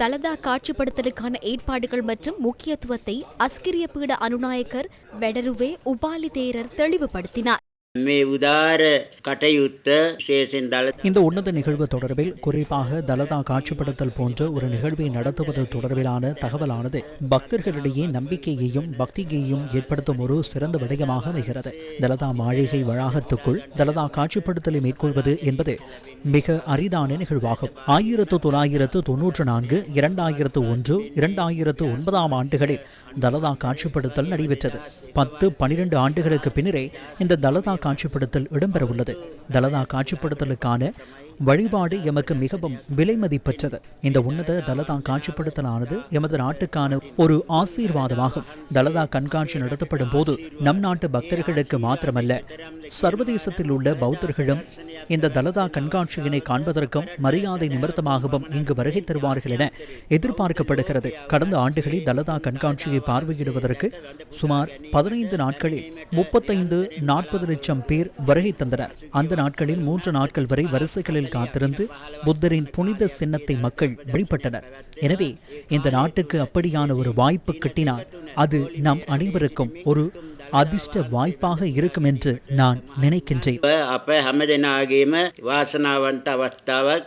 தலதா காட்சிப்படுத்தலுக்கான ஏற்பாடுகள் மற்றும் முக்கியத்துவத்தை அஸ்கிரிய பீட அனுநாயக்கர் வெடருவே உபாலி தேரர் தெளிவுபடுத்தினார். இந்த உன்னத நிகழ்வு தொடர்பில் குறிப்பாக தலதா காட்சிப்படுத்தல் போன்ற ஒரு நிகழ்வை நடத்துவது தொடர்பிலான தகவலானது பக்தர்களிடையே நம்பிக்கையையும் பக்தியையும் ஏற்படுத்தும் ஒரு சிறந்த விடயமாக அமைகிறது. தலதா மாளிகை வளாகத்துக்குள் தலதா காட்சிப்படுத்தலை மேற்கொள்வது என்பது மிக அரிதான நிகழ்வாகும். ஆயிரத்து தொள்ளாயிரத்து தொன்னூற்று நான்கு இரண்டாயிரத்து ஒன்று இரண்டாயிரத்து ஒன்பதாம் ஆண்டுகளில் தலதா காட்சிப்படுத்தல் நடைபெற்றது. பத்து பனிரெண்டு ஆண்டுகளுக்கு பின்னரே இந்த தலதா காட்சிப்படுத்தல் இடம்பெறவுள்ளது. தலதா காட்சிப்படுத்தலுக்கான வழிபாடு எமக்கு மிகவும் விலைமதிப்பற்றது இந்த உன்னத தலதா காட்சிப்படுத்தலானது எமது நாட்டுக்கான ஒரு ஆசீர்வாதமாகும். தலதா கண்காட்சி நடத்தப்படும் போது நம் நாட்டு பக்தர்களுக்கு மாத்திரமல்ல சர்வதேசத்தில் உள்ள பௌத்தர்களும் இந்த தலதா கண்காட்சியினை காண்பதற்கும் மரியாதை நிமித்தமாகவும் இங்கு வருகை தருவார்கள் என எதிர்பார்க்கப்படுகிறது. கடந்த ஆண்டுகளில் தலதா கண்காட்சியை பார்வையிடுவதற்கு சுமார் பதினைந்து நாட்களில் முப்பத்தைந்து நாற்பது லட்சம் பேர் வருகை தந்தனர். அந்த நாட்களில் மூன்று நாட்கள் வரை வரிசைகளில் காத்திருந்து புத்தரின் புனித சின்னத்தை மக்கள் வழிபட்டனர். எனவே இந்த நாட்டுக்கு அப்படியான ஒரு வாய்ப்பு கிட்டினால் அது நம் அனைவருக்கும் ஒரு அதிர்ஷ்ட வாய்ப்பாக இருக்கும் என்று நான் நினைக்கின்றேன். அப்ப ஹமதனாகேம வாசனாவந்த அவஸ்தாவ